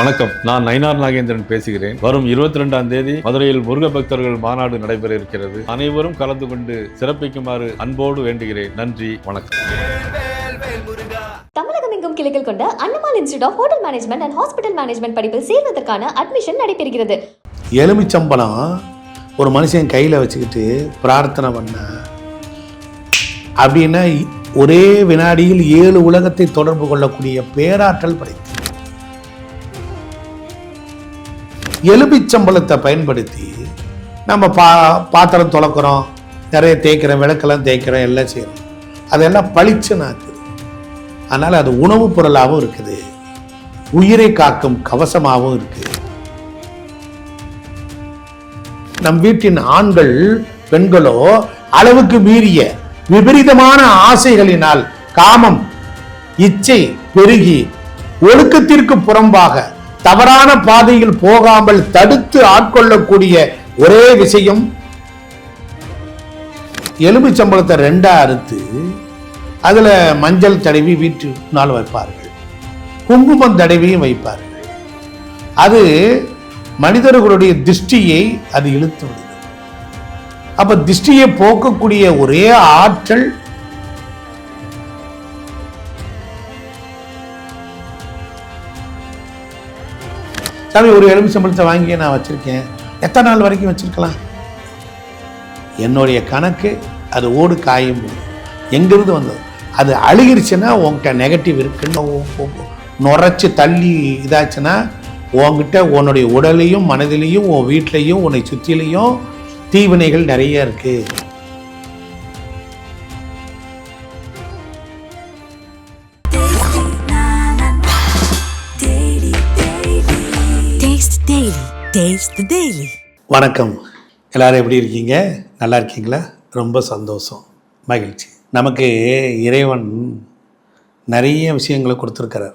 வணக்கம். நான் நயினார் நாகேந்திரன் பேசுகிறேன். வரும் இருபத்தி ரெண்டாம் தேதி மதுரையில் முருக பக்தர்கள் மாநாடு நடைபெற இருக்கிறது அனைவரும் கலந்து கொண்டு சிறப்பிக்குமாறு அன்போடு வேண்டுகிறேன். நன்றி வணக்கம். தமிழகம் எங்கும் கிளைகள் கொண்ட Annamal institute of hotel management and hospital management படிப்பில் சேர்வதற்கான அட்மிஷன் நடைபெறுகிறது. எலுமிச்சம்பழம் ஒரு மனுஷன் கையில் வச்சுக்கிட்டு பிரார்த்தனை பண்ண. அப்படின்னா ஒரே வினாடியில் ஏழு உலகத்தை தொடர்பு கொள்ளக்கூடிய பேராற்றல் படைத்து எலுமிச்சம்பழத்தை பயன்படுத்தி நம்ம பா பாத்திரம் துளக்குறோம் நிறைய தேய்க்கிறோம் விளக்கெல்லாம் தேய்க்கிறோம் எல்லாம் செய்கிறோம் அதெல்லாம் பளிச்சுனாக்குது அதனால் அது உணவுப் பொருளாகவும் இருக்குது. உயிரை காக்கும் கவசமாகவும் இருக்குது நம் வீட்டின் ஆண்கள் பெண்களோ அளவுக்கு மீறிய விபரீதமான ஆசைகளினால் காமம் இச்சை பெருகி ஒழுக்கத்திற்கு புறம்பாக தவறான பாதையில் போகாமல் தடுத்து ஆட்கொள்ளக்கூடிய ஒரே விஷயம் எலும்புச்சம்பளத்தை ரெண்டா அறுத்து அதுல மஞ்சள் தடவி வீட்டு நாள் வைப்பார்கள். குங்குமம் தடவியும் வைப்பார்கள். அது மனிதர்களுடைய திருஷ்டியை அது இழுத்து விடுது அப்ப திருஷ்டியை போக்கக்கூடிய ஒரே ஆற்றல் சாமி ஒரு எலுமிச்சம்பழத்தை வாங்கி நான் வச்சுருக்கேன். எத்தனை நாள் வரைக்கும் வச்சிருக்கலாம்? என்னுடைய கணக்கு அது ஓடு காயும் எங்கிருந்து வந்தது? அது அழுகிருச்சுன்னா உன்கிட்ட நெகட்டிவ் இருக்குன்னு நுரைச்சி தள்ளி இதாச்சுன்னா உன்கிட்ட உன்னுடைய உடலையும் மனதிலையும் உன் வீட்லேயும் உன்னை சுற்றிலையும் தீவினைகள் நிறைய இருக்குது டேஸ்ட் டெய்லி வணக்கம். எல்லாரும் எப்படி இருக்கீங்க? நல்லா இருக்கீங்களா? ரொம்ப சந்தோஷம். மகிழ்ச்சி. நமக்கு இறைவன் நிறைய விஷயங்களை கொடுத்துருக்கிறார்.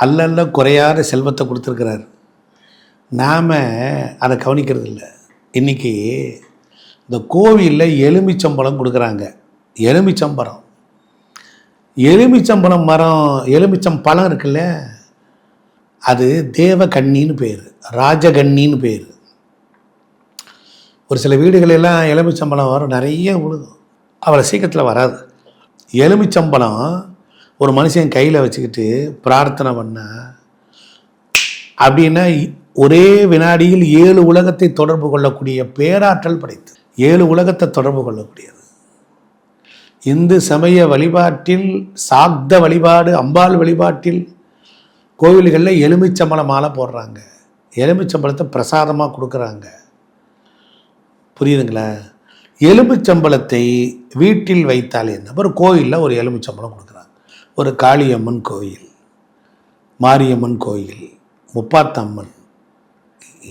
அல்லல்ல குறையாத செல்வத்தை கொடுத்துருக்கிறார். நாம் அதை கவனிக்கிறது இல்லை இன்றைக்கி இந்த கோவிலில் எலுமிச்சம்பழம் கொடுக்குறாங்க. எலுமிச்சம்பழம். எலுமிச்சம்பழம் மரம் எலுமிச்சம் பழம் இருக்குல்ல? அது தேவ கண்ணின்னு பேர் ராஜகன்னின்னு பேர். ஒரு சில வீடுகளெல்லாம் எலுமிச்சம்பழம் வரும் நிறைய விழுகும் அவ்வளோ சீக்கிரத்தில் வராது. எலுமிச்சம்பழம் ஒரு மனுஷன் கையில் வச்சுக்கிட்டு பிரார்த்தனை பண்ண அப்படின்னா ஒரே வினாடியில் ஏழு உலகத்தை தொடர்பு கொள்ளக்கூடிய பேராற்றல் படைத்து ஏழு உலகத்தை தொடர்பு கொள்ளக்கூடியது. இந்து சமய வழிபாட்டில் சாக்த வழிபாடு அம்பாள் வழிபாட்டில் கோவில்களில் எலுமிச்சம்பழ மாலை போடுறாங்க. எலுமிச்சம்பழத்தை பிரசாதமாக கொடுக்குறாங்க. புரியுதுங்களா? எலுமிச்சம்பழத்தை வீட்டில் வைத்தால் என்ன? ஒரு கோயிலில் ஒரு எலுமிச்சம்பழம் கொடுக்குறாங்க. ஒரு காளியம்மன் கோயில் மாரியம்மன் கோயில் முப்பாத்தம்மன்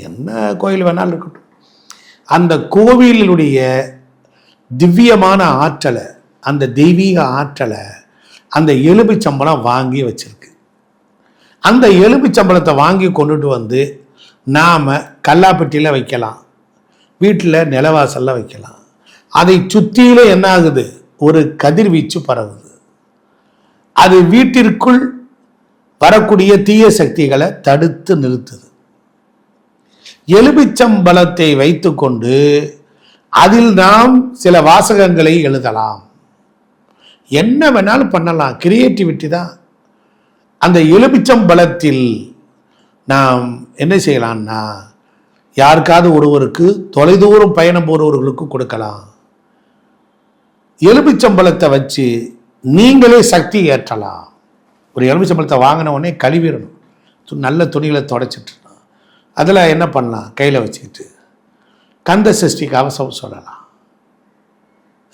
என்ன கோயில் வேணாலும் இருக்கட்டும். அந்த கோவிலுடைய திவ்யமான ஆற்றலை அந்த தெய்வீக ஆற்றலை அந்த எலுமிச்சம்பழம் வாங்கி வச்சிருக்கு அந்த எலுமிச்சம்பழத்தை வாங்கி கொண்டுட்டு வந்து நாம் கல்லாப்பட்டியில் வைக்கலாம். வீட்டில் நிலவாசலில் வைக்கலாம். அதை சுற்றியில என்ன ஆகுது ஒரு கதிர்வீச்சு பரவுது. அது வீட்டிற்குள் வரக்கூடிய தீய சக்திகளை தடுத்து நிறுத்துது. எலுமிச்சம்பழத்தை வைத்துக்கொண்டு அதில் நாம் சில வாசகங்களை எழுதலாம். என்ன வேணாலும் பண்ணலாம். கிரியேட்டிவிட்டி தான். அந்த எலுமிச்சம்பழத்தில் நாம் என்ன செய்யலாம்னா யாருக்காவது ஒருவருக்கு தொலைதூரம் பயணம் போகிறவர்களுக்கு கொடுக்கலாம். எலுமிச்சம்பழத்தை வச்சு நீங்களே சக்தி ஏற்றலாம். ஒரு எலுமிச்சம்பழத்தை வாங்கின உடனே கழுவிடணும். நல்ல துணிகளை தொடச்சிட்டுருணும் அதில் என்ன பண்ணலாம்? கையில் வச்சுக்கிட்டு கந்த சஷ்டி கவசம் சொல்லலாம்.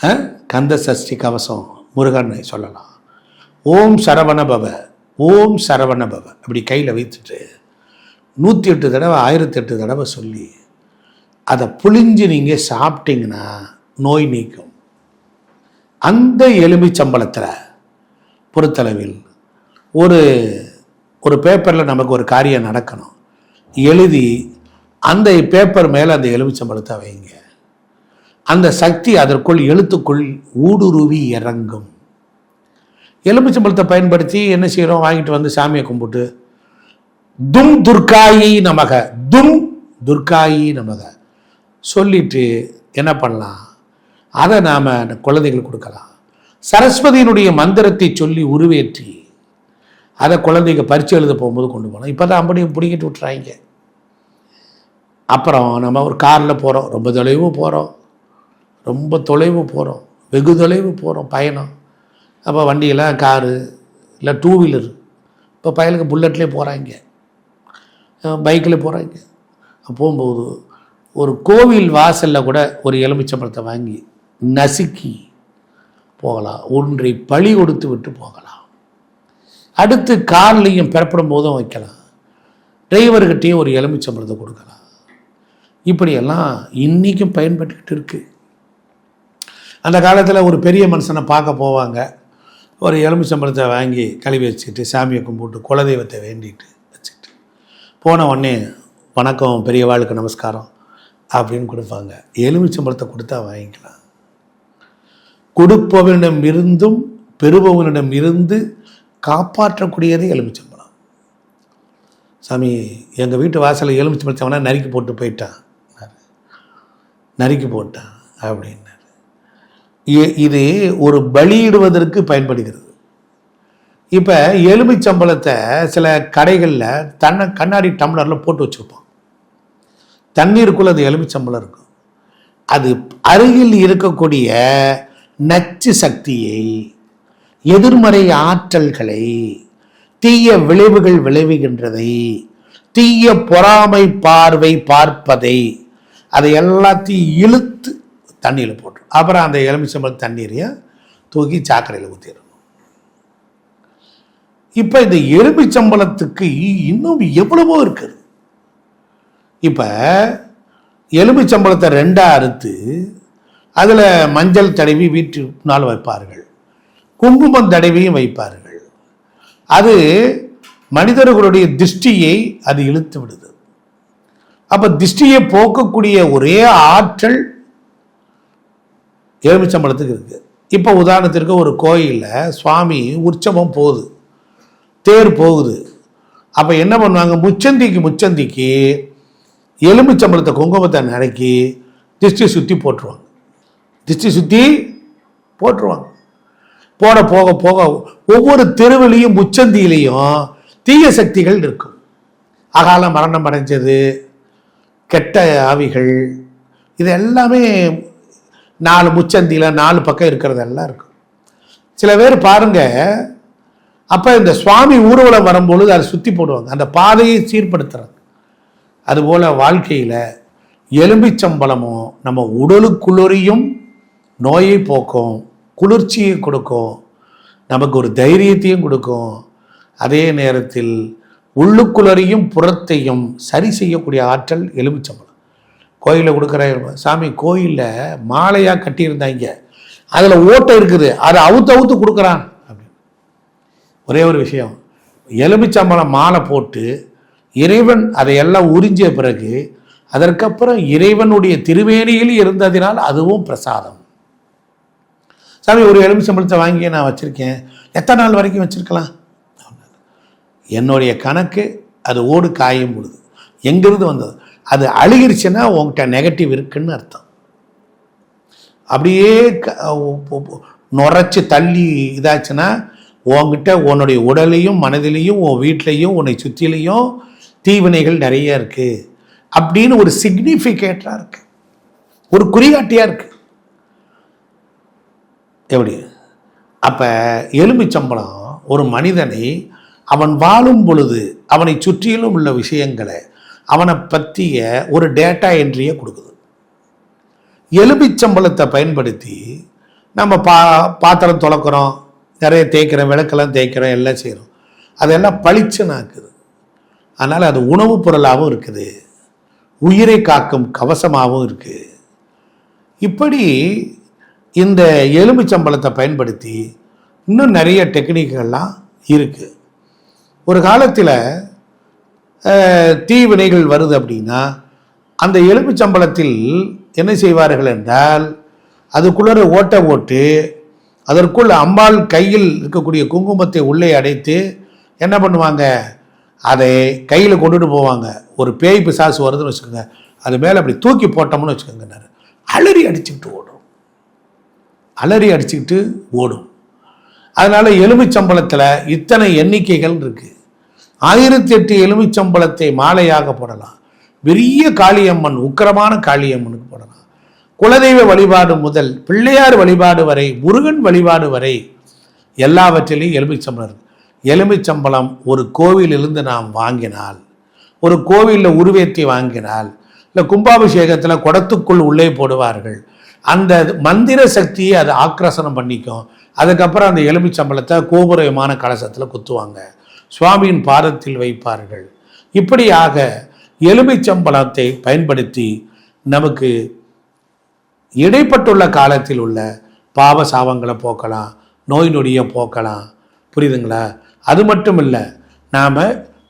ஆ? கந்த சஷ்டி கவசம் முருகனை சொல்லலாம். ஓம் சரவண பவ. ஓம் சரவண அப்படி கையில் வைத்துட்டு நூற்றி எட்டு தடவை ஆயிரத்தி எட்டு தடவை சொல்லி அதை புழிஞ்சு நீங்கள் சாப்பிட்டீங்கன்னா நோய் நீக்கும். அந்த எலுமிச்சம்பளத்தில் பொறுத்தளவில் ஒரு ஒரு பேப்பரில் நமக்கு ஒரு காரியம் நடக்கணும். எழுதி அந்த பேப்பர் மேலே அந்த எலுமிச்சம்பழத்தை வைங்க. அந்த சக்தி அதற்குள் எழுத்துக்குள் ஊடுருவி இறங்கும். எலுமிச்சம்பழத்தை பயன்படுத்தி என்ன செய்கிறோம் வாங்கிட்டு வந்து சாமியை கும்பிட்டு தும் துர்காயி நமக தும் துர்காயி நமக. சொல்லிட்டு என்ன பண்ணலாம்? அதை நாம் குழந்தைகளுக்கு கொடுக்கலாம். சரஸ்வதியினுடைய மந்திரத்தை சொல்லி உருவேற்றி அதை குழந்தைங்க பரிச்சு எழுத போகும்போது கொண்டு போகலாம். இப்போ தான் அப்படியே பிடிக்கிட்டு விட்றாங்க அப்புறம் நம்ம ஒரு காரில் போகிறோம் ரொம்ப தொலைவு போகிறோம் ரொம்ப தொலைவு போகிறோம் வெகு தொலைவு போகிறோம் பயணம். அப்போ வண்டியெல்லாம் காரு இல்லை டூ வீலர் இப்போ பயலுக்கு புல்லட்லேயே போகிறாங்க பைக்கில் போகிறாங்க போகும்போது ஒரு கோவில் வாசலில் கூட ஒரு எலுமிச்சம்பழத்தை வாங்கி நசுக்கி போகலாம். ஒன்றை பழி கொடுத்து விட்டு போகலாம். அடுத்து கார்லேயும் பெறப்படும் போதும் வைக்கலாம். டிரைவர்கிட்டையும் ஒரு எலுமிச்சம்பழத்தை கொடுக்கலாம். இப்படியெல்லாம் இன்றைக்கும் பயன்பட்டுக்கிட்டு இருக்குது அந்த காலத்தில் ஒரு பெரிய மனுஷனை பார்க்க போவாங்க. ஒரு எலுமிச்சம்பழத்தை வாங்கி கழுவி வச்சுக்கிட்டு சாமியை கும்பிட்டு குலதெய்வத்தை வேண்டிட்டு வச்சுக்கிட்டு. போன உடனே வணக்கம் பெரியவாளுக்கு நமஸ்காரம் அப்படின்னு கொடுப்பாங்க. எலுமிச்சம்பழத்தை கொடுத்தா வாங்கிக்கலாம். கொடுப்பவனிடம் இருந்தும் பெறுபவனிடம் இருந்து காப்பாற்றக்கூடியது எலுமிச்சம்பழம் சாமி எங்கள் வீட்டு வாசலில் எலுமிச்சம்பழத்தை நறுக்கி போட்டு போயிட்டான். நறுக்கி போட்டான் அப்படின்னு. இது ஒரு பலியிடுவதற்கு பயன்படுகிறது. இப்போ எலுமிச்சம்பளத்தை சில கடைகளில் தன்னை கண்ணாடி டம்ளரில் போட்டு வச்சுருப்பான் தண்ணீருக்குள்ள அது எலுமிச்சம்பளம் இருக்கும். அது அருகில் இருக்கக்கூடிய நச்சு சக்தியை எதிர்மறை ஆற்றல்களை தீய விளைவுகள் விளைவுகின்றதை தீய பொறாமை பார்வை பார்ப்பதை அதை எல்லாத்தையும் இழுத்து தண்ணியில் போட்டுரும் அப்புறம் அந்த எலுமிச்சம்பழம் தண்ணீரையும் தூக்கி சாக்கடையில் ஊற்றிடும் இப்போ இந்த எலுமிச்சம்பழத்துக்கு இன்னும் எவ்வளவோ இருக்குது. இப்போ எலுமிச்சம்பழத்தை ரெண்டாக அறுத்து அதில் மஞ்சள் தடவி வீட்டு நாள் வைப்பார்கள். குங்குமம் தடவியும் வைப்பார்கள். அது மனிதர்களுடைய திருஷ்டியை அது இழுத்து விடுது. அப்போ திருஷ்டியை போக்கக்கூடிய ஒரே ஆற்றல் எலுமிச்சம்பழத்துக்கு இருக்குது இப்போ உதாரணத்திற்கு ஒரு கோயிலில் சுவாமி உற்சவம் போகுது. தேர் போகுது. அப்போ என்ன பண்ணுவாங்க? முச்சந்திக்கு முச்சந்திக்கு எலுமிச்சம்பழத்தை குங்குமத்தை நினைக்கி திருஷ்டி சுற்றி போட்டுருவாங்க. திருஷ்டி சுற்றி போட்டுருவாங்க. போட போக போக ஒவ்வொரு தெருவிலையும் முச்சந்தியிலையும் தீய சக்திகள் இருக்கும். அகால மரணம் அடைஞ்சது கெட்ட ஆவிகள் இது எல்லாமே நாலு முச்சந்தியில் நாலு பக்கம் இருக்கிறதெல்லாம் இருக்கும் சில பேர் பாருங்கள் அப்போ இந்த சுவாமி ஊர்வலம் வரும்பொழுது அதை சுற்றி போடுவாங்க. அந்த பாதையை சீர்படுத்துறாங்க அதுபோல் வாழ்க்கையில் எலும்பிச்சம்பழமும் நம்ம உடலுக்குள்ளரையும் நோயை போக்கும் குளிர்ச்சியை கொடுக்கும் நமக்கு ஒரு தைரியத்தையும் கொடுக்கும். அதே நேரத்தில் உள்ளுக்குளரையும் புறத்தையும் சரி செய்யக்கூடிய ஆற்றல் எலுமிச்சம்பழம் கோயிலில் கொடுக்குற சாமி கோயிலில் மாலையாக கட்டியிருந்தாங்க. அதில் ஓட்டை இருக்குது. அதை அவுத்து அவுத்து கொடுக்குறான். அப்படின்னு ஒரே ஒரு விஷயம். எலுமிச்சம்பழம் மாலை போட்டு இறைவன் அதையெல்லாம் உறிஞ்சிய பிறகு அதற்கப்புறம் இறைவனுடைய திருவேணியில் இருந்ததினால் அதுவும் பிரசாதம். சாமி ஒரு எலுமிச்சம்பழத்தை வாங்கி நான் வச்சுருக்கேன். எத்தனை நாள் வரைக்கும் வச்சுருக்கலாம்? என்னுடைய கணக்கு அது ஓடு காயும் பொழுது. எங்கிருந்து வந்தது? அது அழுகிருச்சுன்னா உங்கள்கிட்ட நெகட்டிவ் இருக்குன்னு அர்த்தம். அப்படியே நுரைச்சி தள்ளி இதாச்சுன்னா உன்கிட்ட உன்னுடைய உடலையும் மனதிலையும் உன் வீட்லேயும் உன்னை சுற்றிலையும் தீவினைகள் நிறைய இருக்குது அப்படின்னு ஒரு சிக்னிஃபிகேட்டராக இருக்குது ஒரு குறிகாட்டியாக இருக்குது எப்படி? அப்போ எலுமிச்சம்பளம் ஒரு மனிதனை அவன் வாழும் பொழுது அவனை சுற்றிலும் உள்ள விஷயங்களை அவனை பற்றிய ஒரு டேட்டா என்ட்ரியை கொடுக்குது. எலுமிச்சம்பழத்தை பயன்படுத்தி நம்ம பா பாத்திரம் துலக்கிறோம் நிறைய தேய்க்கிறோம் விளக்கெல்லாம் தேய்க்கிறோம் எல்லாம் செய்கிறோம் அதெல்லாம் பளிச்சுனாக்குது ஆக்குது. அதனால் அது உணவுப் பொருளாகவும் இருக்குது. உயிரை காக்கும் கவசமாகவும் இருக்குது இப்படி இந்த எலுமிச்சம்பழத்தை பயன்படுத்தி இன்னும் நிறைய டெக்னிக்கெல்லாம் இருக்குது ஒரு காலத்தில் தீவினைகள் வருது அப்படின்னா அந்த எலும்புச்சம்பளத்தில் என்ன செய்வார்கள் என்றால் அதுக்குள்ளே ஓட்டை ஓட்டு அதற்குள் அம்பாள் கையில் இருக்கக்கூடிய குங்குமத்தை உள்ளே அடைத்து என்ன பண்ணுவாங்க? அதை கையில் கொண்டுட்டு போவாங்க. ஒரு பேய் பிசாசு வருதுன்னு வச்சுக்கோங்க. அது மேலே அப்படி தூக்கி போட்டோம்னு வச்சுக்கோங்க அலறி அடிச்சுக்கிட்டு ஓடும். அலறி அடிச்சுக்கிட்டு ஓடும். அதனால் எலுமிச்சம்பழத்தில் இத்தனை எண்ணிக்கைகள் இருக்குது ஆயிரத்தி எட்டு எலுமிச்சம்பழத்தை மாலையாக போடலாம். பெரிய காளியம்மன் உக்கிரமான காளியம்மனுக்கு போடலாம். குலதெய்வ வழிபாடு முதல் பிள்ளையார் வழிபாடு வரை முருகன் வழிபாடு வரை எல்லாவற்றிலையும் எலுமிச்சம்பழம் இருக்கு. எலுமிச்சம்பழம் ஒரு கோவிலிருந்து நாம் வாங்கினால் ஒரு கோவிலில் உருவேற்றி வாங்கினால் இல்லை கும்பாபிஷேகத்தில் குடத்துக்குள் உள்ளே போடுவார்கள் அந்த மந்திர சக்தியை அதை ஆக்ரசனம் பண்ணிக்கும். அதுக்கப்புறம் அந்த எலுமிச்சம்பழத்தை கோபுர விமான கலசத்தில் குத்துவாங்க. சுவாமியின் பாதத்தில் வைப்பார்கள். இப்படியாக எலுமிச்சம்பழத்தை பயன்படுத்தி நமக்கு இடைப்பட்டுள்ள காலத்தில் உள்ள பாவ சாபங்களை போக்கலாம் நோய் நொடியை போக்கலாம். புரியுதுங்களா? அது மட்டும் இல்லை நாம்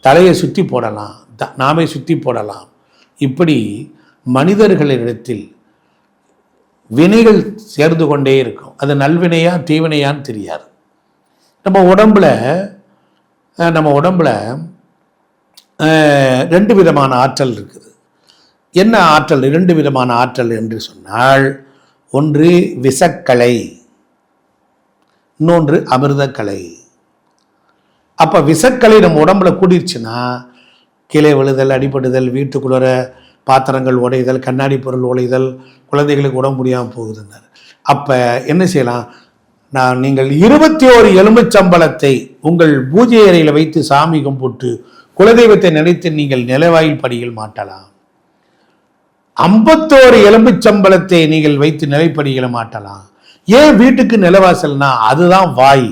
தலையை சுற்றி போடலாம் த நாமே சுற்றி போடலாம். இப்படி மனிதர்களிடத்தில் வினைகள் சேர்ந்து கொண்டே இருக்கும். அது நல்வினையா தீவினையான்னு தெரியாது. நம்ம உடம்புல நம்ம உடம்புல ரெண்டு விதமான ஆற்றல் இருக்குது. என்ன ஆற்றல்? இரண்டு விதமான ஆற்றல் என்று சொன்னால் ஒன்று விசக்கலை இன்னொன்று அமிர்தக்கலை. அப்போ விசக்கலை நம்ம உடம்புல கூடிருச்சுன்னா கீழே விழுதல் அடிபடுதல் வீட்டுக்குள்ளர பாத்திரங்கள் உடைதல் கண்ணாடி பொருள் உடைதல் குழந்தைகளுக்கு உடம்பு முடியாமல் போகுதுன்னார். அப்போ என்ன செய்யலாம்? நான் நீங்கள் இருபத்தி ஓரு எலும்புச்சம்பளத்தை உங்கள் பூஜை அறையில் வைத்து சாமி கும்பிட்டு குலதெய்வத்தை நினைத்து நீங்கள் நிலவாயில் படியில் மாட்டலாம். ஐம்பத்தோரு எலும்புச்சம்பளத்தை நீங்கள் வைத்து நிலைப்படிகளை மாட்டலாம். ஏன் வீட்டுக்கு நிலவாசல்னா அதுதான் வாய்.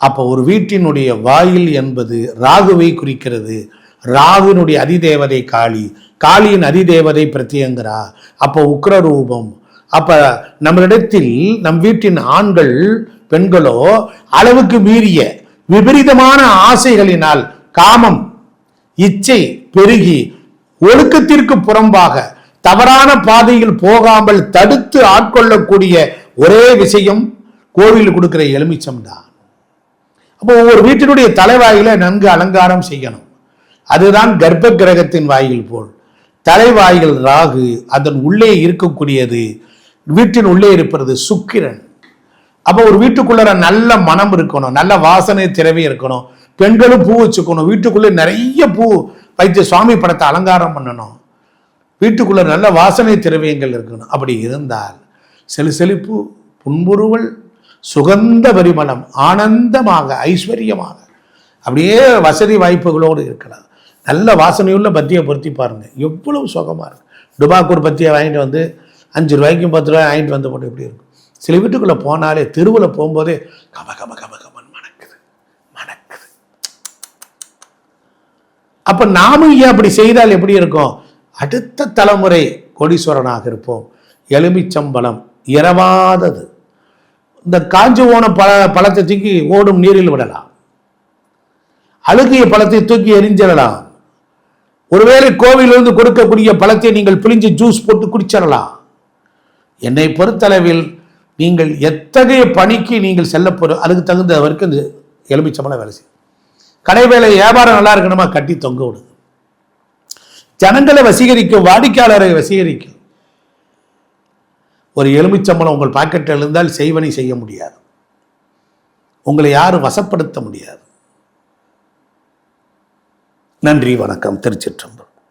அப்போ ஒரு வீட்டினுடைய வாயில் என்பது ராகுவை குறிக்கிறது. ராகுனுடைய அதிதேவதை காளி காளியின் அதிதேவதை பிரத்யங்கரா. அப்போ உக்ரரூபம் அப்ப நம்மளிடத்தில் நம் வீட்டின் ஆண்கள் பெண்களோ அளவுக்கு மீறிய விபரீதமான ஆசைகளினால் காமம் இச்சை பெருகி ஒழுக்கத்திற்கு புறம்பாக தவறான பாதையில் போகாமல் தடுத்து ஆட்கொள்ளக்கூடிய ஒரே விஷயம் கோவில் கொடுக்கிற எலுமிச்சம் தான் அப்போ ஒவ்வொரு வீட்டினுடைய தலைவாயில நன்கு அலங்காரம் செய்யணும். அதுதான் கர்ப்ப கிரகத்தின் வாயில் போல். தலைவாயில் ராகு அதன் உள்ளே இருக்கக்கூடியது வீட்டின் உள்ளே இருப்பது சுக்கிரன். அப்போ ஒரு வீட்டுக்குள்ளே நல்ல மனம் இருக்கணும் நல்ல வாசனை திறவி இருக்கணும். பெண்களும் பூ வச்சுக்கணும். வீட்டுக்குள்ளே நிறைய பூ வைத்து சுவாமி படத்தை அலங்காரம் பண்ணணும். வீட்டுக்குள்ள நல்ல வாசனை திரவியங்கள் இருக்கணும். அப்படி இருந்தால் செலுசெழிப்பு புன்புருவல் சுகந்த பரிமளம் ஆனந்தமாக ஐஸ்வர்யமாக அப்படியே வசதி வாய்ப்புகளோடு இருக்கலாம். நல்ல வாசனையுள்ள பத்தியை பொருத்தி பாருங்கள் எவ்வளவு சுகமாக இருக்கு. டுபாக்கூர் பத்தியை வாங்கிட்டு வந்து அஞ்சு ரூபாய்க்கும் பத்து ரூபாய் வாங்கிட்டு வந்து மட்டும் எப்படி இருக்கும்? சில வீட்டுக்குள்ளே போனாலே தெருவில் போகும்போதே கம கம கம கமன் மணக்குது. மணக்குது. அப்போ நாமும் ஏன் அப்படி செய்தால் எப்படி இருக்கும்? அடுத்த தலைமுறை கோடீஸ்வரனாக இருப்போம். எலுமிச்சம்பழம் இரவாதது. இந்த காஞ்சு ஓன பழ பழத்தை தூக்கி ஓடும் நீரில் விடலாம். அழுகிய பழத்தை தூக்கி எரிஞ்சிடலாம். ஒருவேளை கோவிலிருந்து கொடுக்கக்கூடிய பழத்தை நீங்கள் பிழிஞ்சு ஜூஸ் போட்டு குடிச்சிடலாம். என்னை பொறுத்தளவில் நீங்கள் எத்தகைய பணிக்கு நீங்கள் செல்ல போற அதுக்கு தகுந்த வரைக்கும் இந்த எலுமிச்சம்பழம் வேலை செய்யும். கடை வேலை வியாபாரம் நல்லா இருக்கணுமா? கட்டி தொங்க விடுது ஜனங்களை வசீகரிக்கும் வாடிக்கையாளரை வசீகரிக்கும் ஒரு எலுமிச்சம்பழம் உங்கள் பாக்கெட்டில் இருந்தால் செய்வனை செய்ய முடியாது. உங்களை யாரும் வசப்படுத்த முடியாது. நன்றி வணக்கம். திருச்சிற்றம்பு